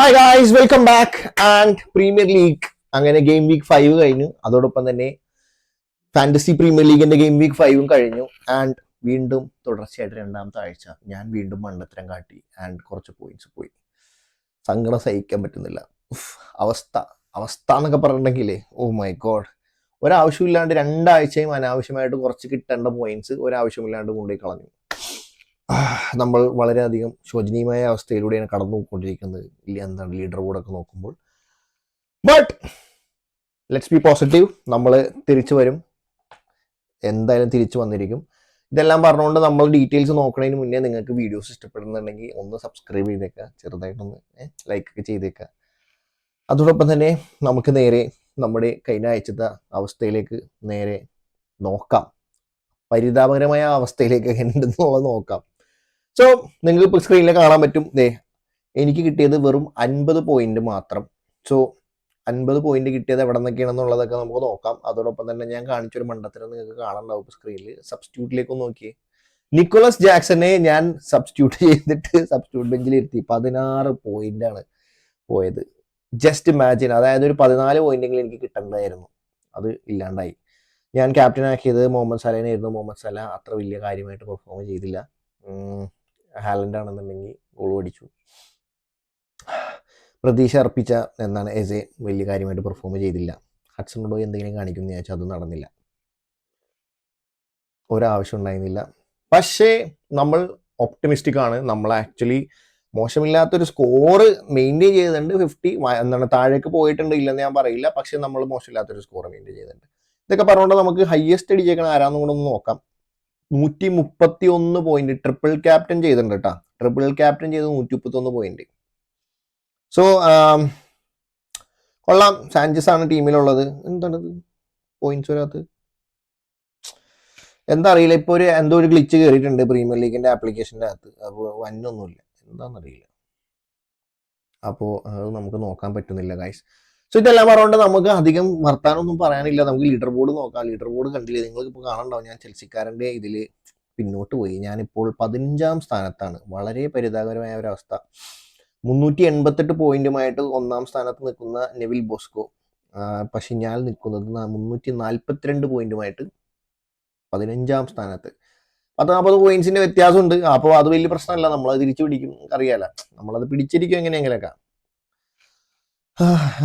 Hi guys welcome back and premier league അങ്ങനെ game week five കഴിഞ്ഞു. അതോടൊപ്പം തന്നെ ഫാന്റസി പ്രീമിയർ ലീഗിന്റെ ഗെയിം വീക്ക് ഫൈവും കഴിഞ്ഞു. ആൻഡ് വീണ്ടും തുടർച്ചയായിട്ട് രണ്ടാമത്തെ ആഴ്ച ഞാൻ വീണ്ടും മണ്ടത്തരം കാട്ടി. ആൻഡ് കുറച്ച് പോയിന്റ്സ് പോയി. സങ്കടം സഹിക്കാൻ പറ്റുന്നില്ല. അവസ്ഥ അവസ്ഥ എന്നൊക്കെ പറഞ്ഞിട്ടുണ്ടെങ്കിലേ ഓ മൈ ഗോഡ് ഒരാവശ്യമില്ലാണ്ട് രണ്ടാഴ്ചയും അനാവശ്യമായിട്ട് കുറച്ച് കിട്ടേണ്ട പോയിന്റ്സ് ഒരാവശ്യമില്ലാണ്ട് കൊണ്ടുപോയി കളഞ്ഞു. നമ്മൾ വളരെയധികം ശോചനീയമായ അവസ്ഥയിലൂടെയാണ് കടന്നു പോയിക്കൊണ്ടിരിക്കുന്നത് എന്താണ് ലീഡർ ബോർഡൊക്കെ നോക്കുമ്പോൾ. ബട്ട് ലെറ്റ്സ് ബി പോസിറ്റീവ് നമ്മൾ തിരിച്ചു വരും. എന്തായാലും തിരിച്ചു വന്നിരിക്കും. ഇതെല്ലാം പറഞ്ഞുകൊണ്ട് നമ്മൾ ഡീറ്റെയിൽസ് നോക്കുന്നതിന് മുന്നേ നിങ്ങൾക്ക് വീഡിയോസ് ഇഷ്ടപ്പെടുന്നുണ്ടെങ്കിൽ ഒന്ന് സബ്സ്ക്രൈബ് ചെയ്തേക്കുക ചെറുതായിട്ടൊന്ന് ലൈക്ക് ഒക്കെ ചെയ്തേക്കുക അതോടൊപ്പം തന്നെ നമുക്ക് നേരെ നമ്മുടെ കഴിഞ്ഞ ആഴ്ചത്തെ അവസ്ഥയിലേക്ക് നേരെ നോക്കാം. പരിതാപകരമായ അവസ്ഥയിലേക്ക് ഉണ്ടെന്നുള്ളത് നോക്കാം. സോ നിങ്ങൾക്ക് സ്ക്രീനിൽ കാണാൻ പറ്റും. ദേ എനിക്ക് കിട്ടിയത് വെറും അൻപത് പോയിന്റ് മാത്രം. സോ അൻപത് പോയിന്റ് കിട്ടിയത് എവിടെ നിന്നൊക്കെയാണെന്നുള്ളതൊക്കെ നമുക്ക് നോക്കാം. അതോടൊപ്പം തന്നെ ഞാൻ കാണിച്ചൊരു മണ്ഡലത്തിൽ നിങ്ങൾക്ക് കാണാനുണ്ടാവും സ്ക്രീനിൽ സബ്സ്റ്റിറ്റ്യൂട്ടിലേക്ക് നോക്കിയേ. നിക്കോളസ് ജാക്സനെ ഞാൻ സബ്സ്റ്റിറ്റ്യൂട്ട് ചെയ്തിട്ട് സബ്സ്റ്റിറ്റ്യൂട്ട് ബെഞ്ചിൽ ഇരുത്തി പതിനാറ് ആണ് പോയത്. ജസ്റ്റ് ഇമാജിൻ അതായത് ഒരു പതിനാല് പോയിന്റെങ്കിലും എനിക്ക് കിട്ടേണ്ടതായിരുന്നു. അത് ഇല്ലാണ്ടായി. ഞാൻ ക്യാപ്റ്റൻ ആക്കിയത് മുഹമ്മദ് സലേനായിരുന്നു മുഹമ്മദ് സല അത്ര വലിയ കാര്യമായിട്ട് പെർഫോം ചെയ്തില്ല. ഹാലൻഡ് ആണെന്നുണ്ടെങ്കിൽ ഗോൾ അടിച്ചു പ്രതീക്ഷ അർപ്പിച്ച എന്താണ് എസെ വലിയ കാര്യമായിട്ട് പെർഫോം ചെയ്തില്ല. ഹഡ്സൺ ബോയ് എന്തെങ്കിലും കാണിക്കുന്നു ചോദിച്ചാൽ അത് നടന്നില്ല. ഒരാവശ്യം ഉണ്ടായിരുന്നില്ല. പക്ഷേ നമ്മൾ ഒപ്റ്റമിസ്റ്റിക് ആണ്. നമ്മൾ ആക്ച്വലി മോശമില്ലാത്തൊരു സ്കോർ മെയിന്റെയിൻ ചെയ്തിട്ടുണ്ട്. ഫിഫ്റ്റി എന്താണ് താഴേക്ക് പോയിട്ടുണ്ട് ഇല്ലെന്ന് ഞാൻ പറയില്ല. പക്ഷേ നമ്മൾ മോശമില്ലാത്തൊരു സ്കോർ മെയിന്റെയിൻ ചെയ്തിട്ടുണ്ട്. ഇതൊക്കെ പറഞ്ഞുകൊണ്ട് നമുക്ക് ഹയസ്റ്റ് അടിച്ചേക്കണ ആരാന്നും കൂടെ ഒന്ന് നോക്കാം. നൂറ്റി മുപ്പത്തി ഒന്ന് പോയിന്റ് ട്രിപ്പിൾ ക്യാപ്റ്റൻ ചെയ്തിട്ടുണ്ട് കേട്ടോ. ട്രിപ്പിൾ ക്യാപ്റ്റൻ ചെയ്ത് നൂറ്റി മുപ്പത്തി ഒന്ന് പോയിന്റ് സോ കൊള്ളാം. സാഞ്ചസ് ആണ് ടീമിലുള്ളത്. എന്താണ് പോയിന്റ്സ് വരാത്തത് എന്താ അറിയില്ല. ഇപ്പൊ ഒരു എന്തോ ഒരു ഗ്ലിച്ച് കയറിയിട്ടുണ്ട് പ്രീമിയർ ലീഗിന്റെ ആപ്ലിക്കേഷന്റെ അകത്ത്. അപ്പോൾ വന്നൊന്നുമില്ല. എന്താണെന്നറിയില്ല അപ്പോൾ അത് നമുക്ക് നോക്കാൻ പറ്റുന്നില്ല ഗൈസ് സോ ഇതെല്ലാം പറഞ്ഞുകൊണ്ട് നമുക്ക് അധികം വർത്താനൊന്നും പറയാനില്ല. നമുക്ക് ലീഡർ ബോർഡ് നോക്കാം. ലീഡർ ബോർഡ് കണ്ടില്ലേ? നിങ്ങൾക്ക് ഇപ്പോൾ കാണണ്ടാവും ഞാൻ ചെൽസിക്കാരന്റെ ഇതിൽ പിന്നോട്ട് പോയി. ഞാനിപ്പോൾ പതിനഞ്ചാം സ്ഥാനത്താണ്. വളരെ പരിതാപകരമായ ഒരവസ്ഥ. മുന്നൂറ്റി എൺപത്തെട്ട് പോയിന്റുമായിട്ട് ഒന്നാം സ്ഥാനത്ത് നിൽക്കുന്ന നെവിൽ ബോസ്കോ. പക്ഷെ ഞാൻ നിൽക്കുന്നത് മുന്നൂറ്റി നാൽപ്പത്തിരണ്ട് പോയിന്റുമായിട്ട് പതിനഞ്ചാം സ്ഥാനത്ത്. പത്ത് നാൽപ്പത് പോയിന്റ്സിന്റെ വ്യത്യാസമുണ്ട്. അപ്പോൾ അത് വലിയ പ്രശ്നമല്ല. നമ്മളത് തിരിച്ചു പിടിക്കും. അറിയാലോ. നമ്മളത് പിടിച്ചിരിക്കും എങ്ങനെയെങ്കിലൊക്കെ.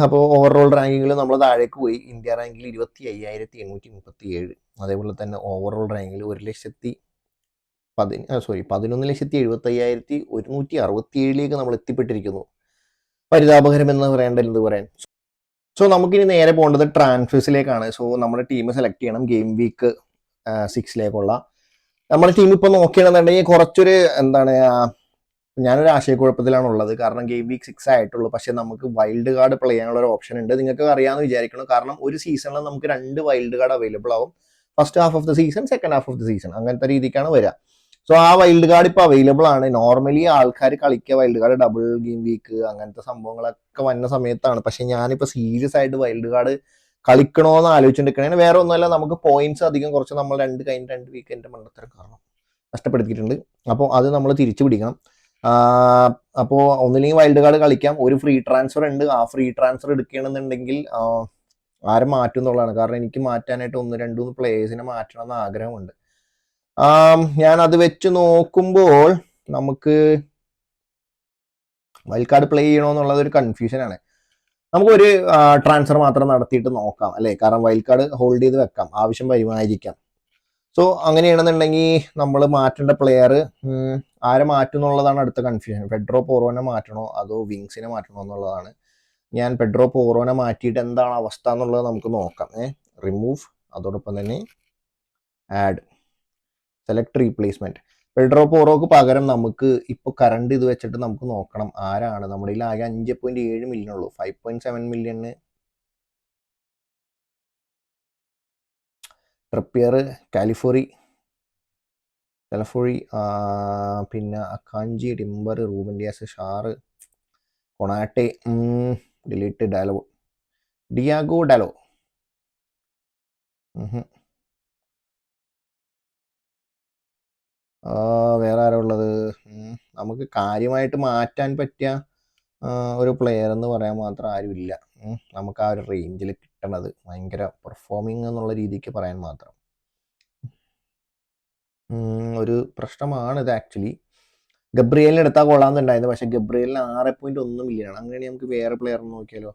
അപ്പോൾ ഓവറോൾ റാങ്കിങ്ങിൽ നമ്മൾ താഴേക്ക് പോയി. ഇന്ത്യ റാങ്കിൽ ഇരുപത്തി അയ്യായിരത്തി എണ്ണൂറ്റി മുപ്പത്തി ഏഴ് അതേപോലെ തന്നെ ഓവറോൾ റാങ്കിൽ ഒരു ലക്ഷത്തി പതി സോറി പതിനൊന്ന് ലക്ഷത്തി എഴുപത്തി അയ്യായിരത്തി ഒരുന്നൂറ്റി അറുപത്തി ഏഴിലേക്ക് നമ്മൾ എത്തിപ്പെട്ടിരിക്കുന്നു. പരിതാപകരം എന്ന് പറയേണ്ട എന്ത് പറയാൻ. സോ നമുക്കിനി നേരെ പോകേണ്ടത് ട്രാൻസ്ഫേഴ്സിലേക്കാണ് സോ നമ്മുടെ ടീം സെലക്ട് ചെയ്യണം ഗെയിം വീക്ക് സിക്സിലേക്കുള്ള നമ്മുടെ ടീം ഇപ്പോൾ നോക്കുകയാണെന്നുണ്ടെങ്കിൽ കുറച്ചൊരു എന്താണ് ഞാനൊരു ആശയക്കുഴപ്പത്തിലാണ് ഉള്ളത് കാരണം ഗെയിം വീക്ക് സിക്സ് ആയിട്ടുള്ളൂ. പക്ഷെ നമുക്ക് വൈൽഡ് കാർഡ് പ്ലേ ചെയ്യാനുള്ള ഒരു ഓപ്ഷൻ ഉണ്ട്. നിങ്ങൾക്ക് അറിയാമെന്ന് വിചാരിക്കണം കാരണം ഒരു സീസണിൽ നമുക്ക് രണ്ട് വൈൽഡ് കാർഡ് അവൈലബിൾ ആവും. First half of the season second half of the season അങ്ങനത്തെ രീതിക്കാണ് വരിക. സോ ആ വൈൽഡ് കാർഡ് ഇപ്പോൾ അവൈലബിൾ ആണ്. നോർമലി ആൾക്കാർ കളിക്കുക wild card double game week അങ്ങനത്തെ സംഭവങ്ങളൊക്കെ വന്ന സമയത്താണ്. പക്ഷെ ഞാനിപ്പോൾ സീരിയസ് ആയിട്ട് വൈൽഡ് കാർഡ് കളിക്കണോന്ന് ആലോചിച്ചിട്ടിരിക്കണേ വേറെ ഒന്നുമല്ല. നമുക്ക് പോയിന്റ്സ് അധികം കുറച്ച് നമ്മൾ രണ്ട് കഴിഞ്ഞ രണ്ട് വീക്കെൻഡ് മണ്ടത്തരം കാരണം നഷ്ടപ്പെടുത്തിയിട്ടുണ്ട്. അപ്പോൾ അത് നമ്മൾ തിരിച്ചു പിടിക്കണം. അപ്പോൾ ഒന്നില്ലെങ്കിൽ വൈൽഡ് കാർഡ് കളിക്കാം. ഒരു ഫ്രീ ട്രാൻസ്ഫർ ഉണ്ട്. ആ ഫ്രീ ട്രാൻസ്ഫർ എടുക്കുകയാണെന്നുണ്ടെങ്കിൽ ആരും മാറ്റും എന്നുള്ളതാണ്. കാരണം എനിക്ക് മാറ്റാനായിട്ട് ഒന്ന് രണ്ട് മൂന്ന് പ്ലേയേഴ്സിനെ മാറ്റണം എന്ന് ആഗ്രഹമുണ്ട്. ഞാൻ അത് വെച്ച് നോക്കുമ്പോൾ നമുക്ക് വൈൽഡ് കാർഡ് പ്ലേ ചെയ്യണമെന്നുള്ളത് ഒരു കൺഫ്യൂഷനാണ് നമുക്കൊരു ട്രാൻസ്ഫർ മാത്രം നടത്തിയിട്ട് നോക്കാം അല്ലേ? കാരണം വൈൽഡ് കാർഡ് ഹോൾഡ് ചെയ്ത് വെക്കാം. ആവശ്യം വരുമായിരിക്കാം സോ അങ്ങനെയാണെന്നുണ്ടെങ്കിൽ നമ്മൾ മാറ്റേണ്ട പ്ലെയർ ആരെ മാറ്റും എന്നുള്ളതാണ് അടുത്ത കൺഫ്യൂഷൻ പെഡ്രോ പോറോനെ മാറ്റണോ അതോ വിങ്സിനെ മാറ്റണോ എന്നുള്ളതാണ്. ഞാൻ പെഡ്രോ പോറോനെ മാറ്റിയിട്ട് എന്താണ് അവസ്ഥ എന്നുള്ളത് നമുക്ക് നോക്കാം. ഏ റിമൂവ് അതോടൊപ്പം തന്നെ ആഡ് സെലക്ട് റീപ്ലേസ്മെന്റ് പെഡ്രോ പോറോക്ക് പകരം നമുക്ക് ഇപ്പോൾ കറണ്ട് ഇത് വെച്ചിട്ട് നമുക്ക് നോക്കണം. ആരാണ്? നമ്മുടെ കയ്യിൽ ആകെ അഞ്ച് പോയിന്റ് ഏഴ് മില്യൺ ഉള്ളൂ. Five point seven million Trippier Calafiori Calafiori പിന്നെ Akanji Timber Ruben Dias ഷാറ് Konate delete Dalot Diogo Dalot വേറെ ആരാ ഉള്ളത്? നമുക്ക് കാര്യമായിട്ട് മാറ്റാൻ പറ്റിയ ഒരു പ്ലെയർ എന്ന് പറയാൻ മാത്രം ആരുമില്ല. നമുക്ക് ആ ഒരു റേഞ്ചിൽ കിട്ടണത് ഭയങ്കര പെർഫോമിങ് എന്നുള്ള രീതിക്ക് പറയാൻ മാത്രം. ഒരു പ്രശ്നമാണ് ഇത് ആക്ച്വലി ഗബ്രിയലിന് എടുത്താൽ കൊള്ളാമെന്നുണ്ടായിരുന്നു. പക്ഷെ ഗബ്രിയലിന് ആറ് പോയിന്റ് ഒന്ന് മില്യൺ അങ്ങനെയാണെങ്കിൽ നമുക്ക് വേറെ പ്ലെയർ നോക്കിയാലോ?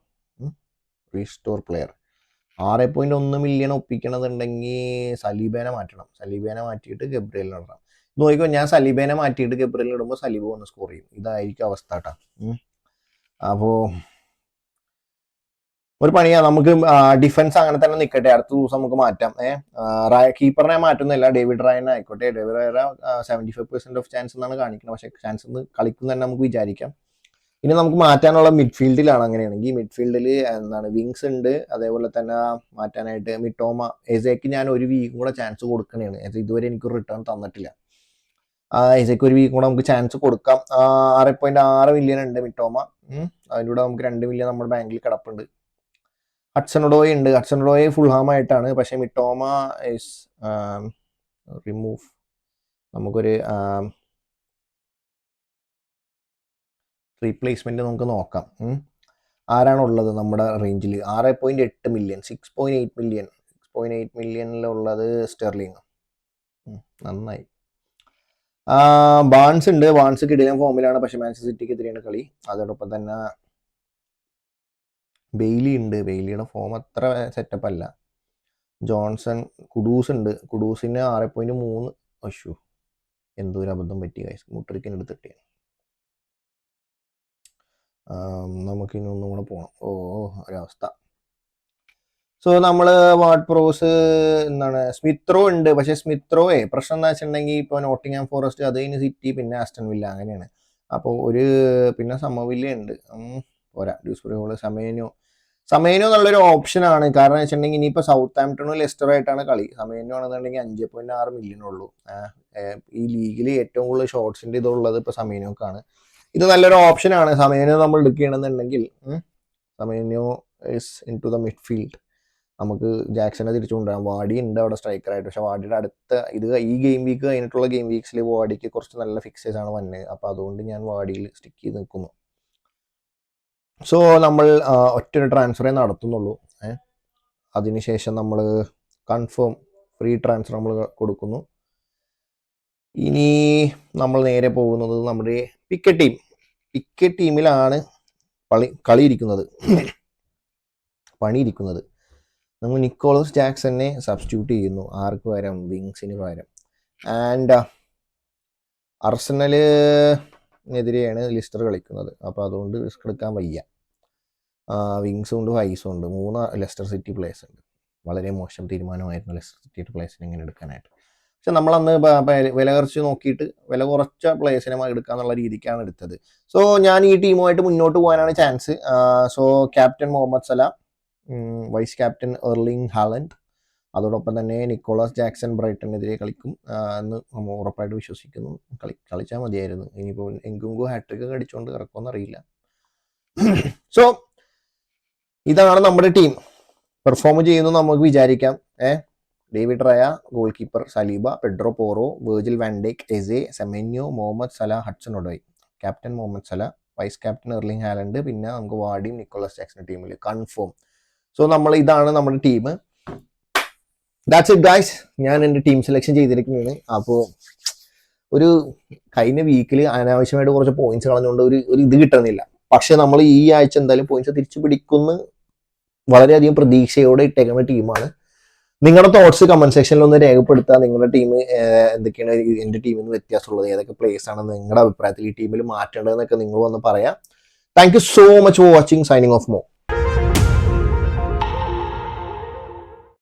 റീസ്റ്റോർ പ്ലെയർ ആറ് പോയിന്റ് ഒന്ന് മില്യൺ ഒപ്പിക്കണമെന്നുണ്ടെങ്കിൽ സലീബേനെ മാറ്റണം. സലീബേനെ മാറ്റിയിട്ട് ഗബ്രിയലിന് ഇടണം. നോക്കിക്കോ ഞാൻ സലീബേനെ മാറ്റിയിട്ട് ഗബ്രിയലിന് ഇടുമ്പോൾ സലീബ് വന്ന് സ്കോർ ചെയ്യും. ഇതായിരിക്കും അവസ്ഥ കേട്ടോ അപ്പോൾ ഒരു പണിയാ നമുക്ക് ഡിഫൻസ് അങ്ങനെ തന്നെ നിൽക്കട്ടെ അടുത്ത ദിവസം നമുക്ക് മാറ്റാം. ഏഹ് കീപ്പറിനെ മാറ്റുന്നില്ല. ഡേവിഡ് റായനെ ആയിക്കോട്ടെ. David Raya seventy five percent of chance എന്നാണ് കാണിക്കുന്നത്. പക്ഷേ ചാൻസ് എന്ന് കളിക്കുന്ന തന്നെ നമുക്ക് വിചാരിക്കാം. ഇനി നമുക്ക് മാറ്റാനുള്ള മിഡ്ഫീൽഡിലാണ് അങ്ങനെയാണെങ്കിൽ. മിഡ്ഫീൽഡിൽ എന്താണ് വിങ്സ് ഉണ്ട്. അതേപോലെ തന്നെ മാറ്റാനായിട്ട് മിട്ടോമ എസേക്ക് ഞാൻ ഒരു വീക്കും കൂടെ ചാൻസ് കൊടുക്കണേണ്. ഇതുവരെ എനിക്ക് റിട്ടേൺ തന്നിട്ടില്ല. എസേക്ക് ഒരു വീക്കും കൂടെ നമുക്ക് ചാൻസ് കൊടുക്കാം. ആറ് പോയിന്റ് ആറ് മില്യൺ ഉണ്ട് മിട്ടോമ അതിലൂടെ നമുക്ക് രണ്ട് മില്യൺ നമ്മുടെ ബാങ്കിൽ കിടപ്പുണ്ട്. ഹഡ്സണോഡോയ് ഉണ്ട്. ഹഡ്സണോഡോയ് ഫുൾ ഹാം ആയിട്ടാണ്. പക്ഷേ മിട്ടോമ ഇസ് റിമൂവ് നമുക്കൊരു റീപ്ലേസ്മെന്റ് നമുക്ക് നോക്കാം. ആരാണുള്ളത് നമ്മുടെ റേഞ്ചിൽ ആറ് പോയിന്റ് എട്ട് million six point eight million six point eight മില്യണിലുള്ളത് Sterling നന്നായി. ബാൺസ് ഉണ്ട്. ബാൺസ് കിടിലൻ ഫോമിലാണ് പക്ഷെ മാഞ്ചസ്റ്റർ സിറ്റിക്ക് എതിരെയാണ് കളി. അതോടൊപ്പം തന്നെ ബെയിലി ഉണ്ട്. ബെയിലിയുടെ ഫോം അത്ര സെറ്റപ്പ് അല്ല. ജോൺസൺ കുഡൂസ് ഉണ്ട്. കുഡൂസിന് ആറ് പോയിന്റ് മൂന്ന്. അശു എന്തോ ഒരു അബദ്ധം പറ്റി കൈസ് മുട്ടറിക്കിന് എടുത്തിട്ട് നമുക്ക് ഇനി ഒന്നും കൂടെ പോകണം ഓ ഒരവസ്ഥ. സോ നമ്മൾ വാട്ട് പ്രോസ് എന്താണ് സ്മിത്രോ ഉണ്ട്. പക്ഷെ സ്മിത്രോയെ പ്രശ്നം എന്താ വെച്ചിട്ടുണ്ടെങ്കിൽ ഇപ്പോൾ നോട്ടിംഗ്ഹാം ഫോറസ്റ്റ് അത് കഴിഞ്ഞ് സിറ്റി പിന്നെ ആസ്റ്റൺ വില്ല അങ്ങനെയാണ്. അപ്പോൾ ഒരു പിന്നെ സമവില്ല ഉണ്ട് പോരാ. ഡ്യൂസ്ബറി സമയനോ സമയനോ എന്നുള്ളൊരു ഓപ്ഷനാണ് കാരണം വെച്ചിട്ടുണ്ടെങ്കിൽ ഇനിയിപ്പോൾ സൗത്ത് ആംപ്ടണും ലെസ്റ്ററും ആയിട്ടാണ് കളി. സമയനോ ആണെന്നുണ്ടെങ്കിൽ അഞ്ച് പോയിന്റ് ആറ് മില്യൺ ഉള്ളൂ. ഈ ലീഗിൽ ഏറ്റവും കൂടുതൽ ഷോർട്സിന്റെ ഇതുള്ളത് ഇപ്പോൾ സമയനോക്കാണ് ഇത് നല്ലൊരു ഓപ്ഷനാണ് സമയനോ നമ്മൾ എടുക്കുകയാണെന്നുണ്ടെങ്കിൽ Semenyo is in to the midfield നമുക്ക് ജാക്സനെ തിരിച്ചു കൊണ്ടുവരാം. വാഡി ഉണ്ട് അവിടെ സ്ട്രൈക്കറായിട്ട് പക്ഷെ വാടിയുടെ അടുത്ത ഇത് ഈ ഗെയിം വീക്ക് കഴിഞ്ഞിട്ടുള്ള ഗെയിം വീക്സിൽ വാടിക്ക് കുറച്ച് നല്ല ഫിക്സേഴ്സ് ആണ് വന്നത്. അപ്പോൾ അതുകൊണ്ട് ഞാൻ വാടിയിൽ സ്റ്റിക്ക് ചെയ്ത് നിൽക്കുന്നു സോ നമ്മൾ ഒറ്റ ട്രാൻസ്ഫറേ നടത്തുന്നുള്ളൂ. അതിനുശേഷം നമ്മൾ കൺഫേം ഫ്രീ ട്രാൻസ്ഫർ നമ്മൾ കൊടുക്കുന്നു. ഇനി നമ്മൾ നേരെ പോകുന്നത് നമ്മുടെ പിക്ക ടീം പിക്ക ടീമിലാണ് പളി കളിയിരിക്കുന്നത് പണിയിരിക്കുന്നത്. നമ്മൾ നിക്കോളസ് ജാക്സനെ സബ്സ്റ്റിറ്റ്യൂട്ട് ചെയ്യുന്നു. ആർക്ക് പകരം? വിങ്സിന് പകരം. ആൻഡ് അർസണലിനെതിരെയാണ് ലിസ്റ്റർ കളിക്കുന്നത്. അപ്പോൾ അതുകൊണ്ട് റിസ്ക് എടുക്കാൻ വയ്യ. വിങ്സും ഉണ്ട് വൈസും ഉണ്ട്. മൂന്ന് ലെസ്റ്റർ സിറ്റി പ്ലേസ് ഉണ്ട്. വളരെ മോശം തീരുമാനമായിരുന്നു ലെസ്റ്റർ സിറ്റി പ്ലേയേഴ്സിനെ ഇങ്ങനെ എടുക്കാനായിട്ട്. പക്ഷെ നമ്മളന്ന് വില കുറച്ച് നോക്കിയിട്ട് വില കുറച്ച പ്ലേയേഴ്സിനെ എടുക്കാന്നുള്ള രീതിക്കാണ് എടുത്തത്. സോ ഞാൻ ഈ ടീമുമായിട്ട് മുന്നോട്ട് പോകാനാണ് chance so captain Mohamed Salah vice captain Erling Haaland അതോടൊപ്പം തന്നെ നിക്കോളാസ് ജാക്സൺ ബ്രൈറ്റനെതിരെ കളിക്കും. എന്ന് നമ്മൾ ഉറപ്പായിട്ട് വിശ്വസിക്കുന്നു. കളി കളിച്ചാൽ മതിയായിരുന്നു. ഇനിയിപ്പോൾ എങ്കുങ്കു ഹാട്രിക്ക് കടിച്ചുകൊണ്ട് കിടക്കുമെന്നറിയില്ല സോ ഇതാണ് നമ്മുടെ ടീം പെർഫോം ചെയ്യുന്നു നമുക്ക് വിചാരിക്കാം. ഏ? David Raya goalkeeper Saliba Pedro Porro Virgil van Dijk Eze Semenyo Mohamed Salah Hudson Odoi. Captain Mohamed Salah vice captain Erling Haaland പിന്നെ നമുക്ക് വാഡിയും നിക്കോളസ് ജാക്സൺ ടീമിൽ കൺഫേം സോ നമ്മൾ ഇതാണ് നമ്മുടെ ടീം ദാറ്റ്സ് ഇറ്റ് ഗായ്സ് ഞാൻ എന്റെ ടീം സെലക്ഷൻ ചെയ്തിരിക്കുന്നതാണ്. അപ്പോൾ ഒരു കഴിഞ്ഞ വീക്കിൽ അനാവശ്യമായിട്ട് കുറച്ച് പോയിന്റ്സ് കളഞ്ഞുകൊണ്ട് ഒരു ഒരു ഇത് കിട്ടുന്നില്ല. പക്ഷെ നമ്മൾ ഈ ആഴ്ച എന്തായാലും പോയിന്റ്സ് തിരിച്ചു പിടിക്കുന്ന വളരെയധികം പ്രതീക്ഷയോടെ ഇട്ടേക്കുന്ന ടീമാണ്. നിങ്ങളുടെ തോട്ട്സ് കമന്റ് സെക്ഷനിൽ ഒന്ന് രേഖപ്പെടുത്തുക. നിങ്ങളുടെ ടീം എന്തൊക്കെയാണ് എന്റെ ടീമിൽ നിന്ന് വ്യത്യാസമുള്ളത്? ഏതൊക്കെ പ്ലേസ് ആണ് നിങ്ങളുടെ അഭിപ്രായത്തിൽ ഈ ടീമിൽ മാറ്റേണ്ടതെന്നൊക്കെ നിങ്ങൾ വന്ന് പറയാം. Thank you so much for watching signing off മോ